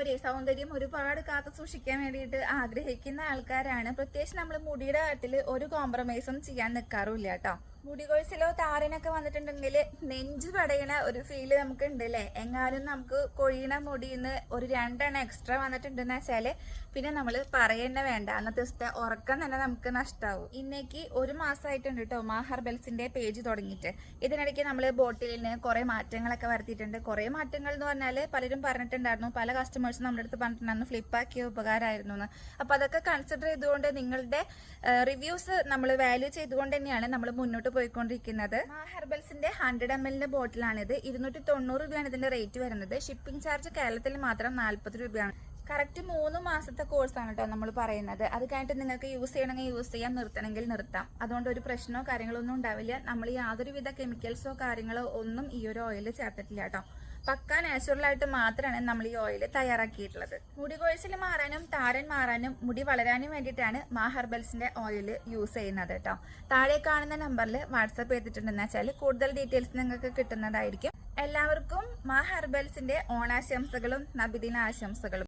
ചെയ്യുന്നവരെ സൗന്ദര്യം ഒരുപാട് കാത്തു സൂക്ഷിക്കാൻ വേണ്ടിയിട്ട് ആഗ്രഹിക്കുന്ന ആൾക്കാരാണ്. പ്രത്യേകിച്ച് നമ്മൾ മുടിയുടെ കാര്യത്തിൽ ഒരു കോംപ്രമൈസും ചെയ്യാൻ നിൽക്കാറുമില്ല കേട്ടോ. മുടി കൊഴിച്ചിലോ താരനൊക്കെ വന്നിട്ടുണ്ടെങ്കിൽ നെഞ്ച് പടയണ ഒരു ഫീൽ നമുക്ക് ഉണ്ട് അല്ലേ എങ്ങാനും നമുക്ക് കൊഴിയണ മുടിന്ന് ഒരു രണ്ടെണ്ണം എക്സ്ട്രാ വന്നിട്ടുണ്ടെന്ന് വെച്ചാൽ പിന്നെ നമ്മൾ പറയണ വേണ്ട. അന്നത്തെ ദിവസത്തെ ഉറക്കം തന്നെ നമുക്ക് നഷ്ടാവും. ഇന്നേക്ക് ഒരു മാസമായിട്ടുണ്ട് കേട്ടോ മാ ഹെർബൽസിന്റെ പേജ് തുടങ്ങിയിട്ട്. ഇതിനിടയ്ക്ക് നമ്മൾ ബോട്ടിലിന് കുറേ മാറ്റങ്ങളൊക്കെ വരുത്തിയിട്ടുണ്ട്. കുറേ മാറ്റങ്ങൾ എന്ന് പറഞ്ഞാൽ പലരും പറഞ്ഞിട്ടുണ്ടായിരുന്നു. പല കസ്റ്റമേഴ്സും നമ്മുടെ അടുത്ത് പറഞ്ഞിട്ടുണ്ടായിരുന്നു. ഫ്ലിപ്പാക്കിയ ഉപകാരമായിരുന്നു എന്ന്. അപ്പോൾ അതൊക്കെ കൺസിഡർ ചെയ്തുകൊണ്ട് നിങ്ങളുടെ റിവ്യൂസ് നമ്മൾ വാല്യൂ ചെയ്തുകൊണ്ട് തന്നെയാണ് നമ്മൾ മുന്നോട്ട് പോയിക്കൊണ്ടിരിക്കുന്നത്. ഹെർബൽസിന്റെ ഹൺഡ്രഡ് എം എല്ലിന്റെ ബോട്ടിലാണിത്. ഇരുന്നൂറ്റി തൊണ്ണൂറ് രൂപയാണ് ഇതിന്റെ റേറ്റ് വരുന്നത്. ഷിപ്പിംഗ് ചാർജ് കേരളത്തിൽ മാത്രം നാൽപ്പത് രൂപയാണ്. കറക്റ്റ് മൂന്ന് മാസത്തെ കോഴ്സാണ് കേട്ടോ നമ്മൾ പറയുന്നത്. അത് കഴിഞ്ഞിട്ട് നിങ്ങൾക്ക് യൂസ് ചെയ്യണമെങ്കിൽ യൂസ് ചെയ്യാം നിർത്തണമെങ്കിൽ നിർത്താം. അതുകൊണ്ട് ഒരു പ്രശ്നമോ കാര്യങ്ങളോ ഒന്നും ഉണ്ടാവില്ല. നമ്മൾ യാതൊരുവിധ കെമിക്കൽസോ കാര്യങ്ങളോ ഒന്നും ഈ ഒരു ഓയിൽ ചേർത്തിട്ടില്ല കേട്ടോ പക്ക നാച്ചുറൽ ആയിട്ട് മാത്രമാണ് നമ്മൾ ഈ ഓയിൽ തയ്യാറാക്കിയിട്ടുള്ളത്. മുടി കൊഴിച്ചിൽ മാറാനും താരൻ മാറാനും മുടി വളരാനും വേണ്ടിയിട്ടാണ് മാ ഹെർബൽസിന്റെ ഓയിൽ യൂസ് ചെയ്യുന്നത് കേട്ടോ താഴെ കാണുന്ന നമ്പറിൽ വാട്സപ്പ് ചെയ്തിട്ടുണ്ടെന്ന് വെച്ചാൽ കൂടുതൽ ഡീറ്റെയിൽസ് നിങ്ങൾക്ക് കിട്ടുന്നതായിരിക്കും. എല്ലാവർക്കും മാ ഹെർബൽസിന്റെ ഓണാശംസകളും നബിദിന ആശംസകളും.